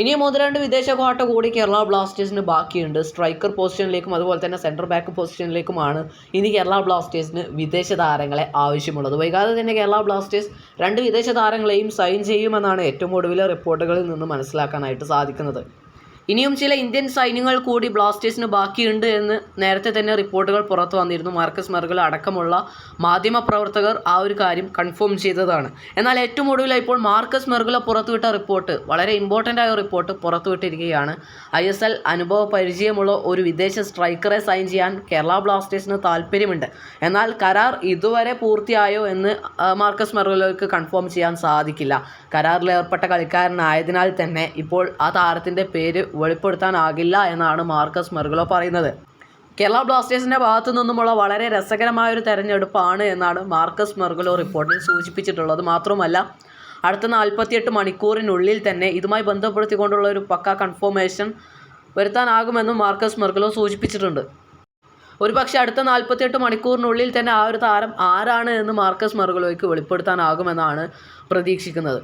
ഇനിയും ഒന്ന് രണ്ട് വിദേശ കോട്ട കൂടി കേരള ബ്ലാസ്റ്റേഴ്സിന് ബാക്കിയുണ്ട്. സ്ട്രൈക്കർ പൊസിഷനിലേക്കും അതുപോലെ തന്നെ സെന്റർ ബാക്ക് പൊസിഷനിലേക്കുമാണ് ഇനി കേരള ബ്ലാസ്റ്റേഴ്സിന് വിദേശ താരങ്ങളെ ആവശ്യമുള്ളത്. വൈകാതെ തന്നെ കേരള ബ്ലാസ്റ്റേഴ്സ് രണ്ട് വിദേശ താരങ്ങളെയും സൈൻ ചെയ്യുമെന്നാണ് ഏറ്റവും ഒടുവിലെ റിപ്പോർട്ടുകളിൽ നിന്ന് മനസ്സിലാക്കാനായിട്ട് സാധിക്കുന്നത്. ഇനിയും ചില ഇന്ത്യൻ സൈന്യങ്ങൾ കൂടി ബ്ലാസ്റ്റേഴ്സിന് ബാക്കിയുണ്ട് എന്ന് നേരത്തെ തന്നെ റിപ്പോർട്ടുകൾ പുറത്തു വന്നിരുന്നു. മാർക്കസ് മെർഗൽ അടക്കമുള്ള മാധ്യമ പ്രവർത്തകർ ആ ഒരു കാര്യം കൺഫേം ചെയ്തതാണ്. എന്നാൽ ഏറ്റവും ഒടുവിലായി ഇപ്പോൾ മാർക്കസ് മെർഗുല പുറത്തുവിട്ട റിപ്പോർട്ട് വളരെ ഇമ്പോർട്ടന്റ് ആയ റിപ്പോർട്ട് പുറത്തുവിട്ടിരിക്കുകയാണ്. ഐ എസ് എൽ അനുഭവ പരിചയമുള്ള ഒരു വിദേശ സ്ട്രൈക്കറെ സൈൻ ചെയ്യാൻ കേരള ബ്ലാസ്റ്റേഴ്സിന് താല്പര്യമുണ്ട് എന്നാൽ കരാർ ഇതുവരെ പൂർത്തിയായോ എന്ന് മാർക്കസ് മെർഗുലർക്ക് കൺഫേം ചെയ്യാൻ സാധിക്കില്ല. കരാറിൽ ഏർപ്പെട്ട കളിക്കാരനായതിനാൽ തന്നെ ഇപ്പോൾ ആ താരത്തിന്റെ പേര് വെളിപ്പെടുത്താനാകില്ല എന്നാണ് മാർക്കസ് മെർഗുലോ പറയുന്നത്. കേരള ബ്ലാസ്റ്റേഴ്സിന്റെ ഭാഗത്തു നിന്നുമുള്ള വളരെ രസകരമായ ഒരു തെരഞ്ഞെടുപ്പാണ് എന്നാണ് മാർക്കസ് മെർഗുലോ റിപ്പോർട്ടിൽ സൂചിപ്പിച്ചിട്ടുള്ളത്. മാത്രമല്ല അടുത്ത നാൽപ്പത്തിയെട്ട് മണിക്കൂറിനുള്ളിൽ തന്നെ ഇതുമായി ബന്ധപ്പെടുത്തിക്കൊണ്ടുള്ള ഒരു പക്ക കൺഫോമേഷൻ വരുത്താനാകുമെന്നും മാർക്കസ് മെർഗുലോ സൂചിപ്പിച്ചിട്ടുണ്ട്. ഒരു പക്ഷേ അടുത്ത നാൽപ്പത്തിയെട്ട് മണിക്കൂറിനുള്ളിൽ തന്നെ ആ ഒരു താരം ആരാണ് എന്ന് മാർക്കസ് മെർഗുലോയ്ക്ക് വെളിപ്പെടുത്താനാകുമെന്നാണ് പ്രതീക്ഷിക്കുന്നത്.